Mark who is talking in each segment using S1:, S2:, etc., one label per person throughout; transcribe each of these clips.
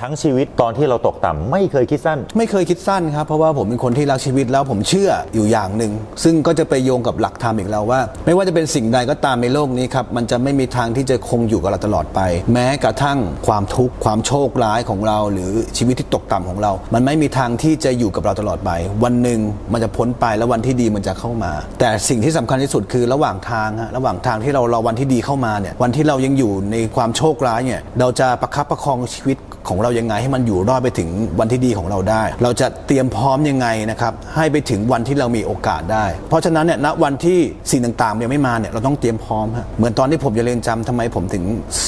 S1: ทั้งชีวิตตอนที่เราตกต่ำไม่เคยคิดสั้น
S2: ไม่เคยคิดสั้นครับ เพราะว่าผมเป็นคนที่รักชีวิตแล้วผมเชื่ออยู่อย่างหนึ่ง ซึ่งก็จะไปโยงกับหลักธรรมอีกแล้วว่า ไม่ว่าจะเป็นสิ่งใดก็ตามในโลกนี้ครับ มันจะไม่มีทางที่จะคงอยู่กับเราตลอดไป แม้กระทั่งความทุกข์ความโชคร้ายของเรา หรือชีวิตที่ตกต่ำของเรา มันไม่มีทางที่จะอยู่กับเราตลอดไป วันหนึ่งมันจะพ้นไปแล้ววันที่ดีมันจะเข้ามา แต่สิ่งที่สำคัญที่สุดคือระหว่างทางฮะระหว่างทางที่เรารอวันที่ดีเข้ามาเนี่ยวันที่เรายังอยู่ในความโชคร้ายเนี่ยเราจะประคับประคองชีวิตของเรายังไงให้มันอยู่รอดไปถึงวันที่ดีของเราได้ เราจะเตรียมพร้อมยังไงนะครับให้ไปถึงวันที่เรามีโอกาสได้ เพราะฉะนั้นเนี่ยณวันที่สิ่งต่างๆยังไม่มาเนี่ยเราต้องเตรียมพร้อมฮะเหมือนตอนที่ผมจะเรียนจำทำไมผมถึง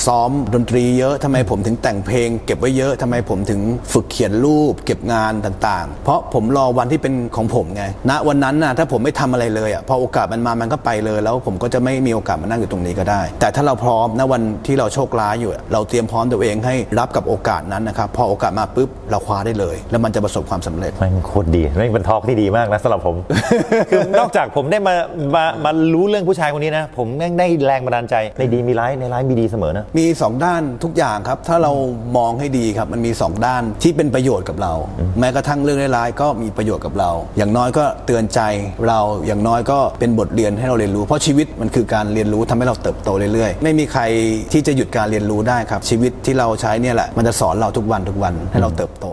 S2: ซ้อมดนตรีเยอะทำไมผมถึงแต่งเพลง เก็บไว้เยอะทำไมผมถึงฝึกเขียนรูป เก็บงานต่างๆ เพราะผมรอวันที่เป็นของผมไงณวันนั้นนะถ้าผมไม่ทำอะไรเลยอะพอโอกาสมันมามันก็ไปเลย แล้วผมก็จะไม่มีโอกาสมานั่งอยู่ตรงนี้ก็ได้ แต่ถ้าเราพร้อมณวันที่เราโชคร้ายอยู่ เราเตรียมพร้อมตัวเองให้รับกับโอกาสนั้นนะครับพอโอกาสมาปุ๊บเราคว้าได้เลย แล้วมันจะประสบความสำเร็จ
S1: แม่งโคตรดีแม่งเป็นทอล์กที่ดีมากนะสำหรับผม คือนอกจากผมได้มามามารู้เรื่องผู้ชายคนนี้นะ ผมแม่งได้แรงบันดาลใจในดีมีร้ายในร้ายมีดีเสมอนะ
S2: มี 2 ด้านทุกอย่างครับ ถ้าเรามองให้ดีครับมันมี 2 ด้านที่เป็นประโยชน์กับเรา แม้กระทั่งเรื่องร้ายๆก็มีประโยชน์กับเรา อย่างน้อยก็เตือนใจเราอย่างน้อยก็เป็นบทเรียนให้เราเรียนรู้ เพราะชีวิตมันคือการเรียนรู้ทำให้เราเติบโตเรื่อยๆ ไม่มีใครที่จะหยุดการเรียนรู้ได้ครับชีวิตที่เราใช้เนี่ยแหละมันจะสอนเราทุกวันทุกวันให้เราเติบโต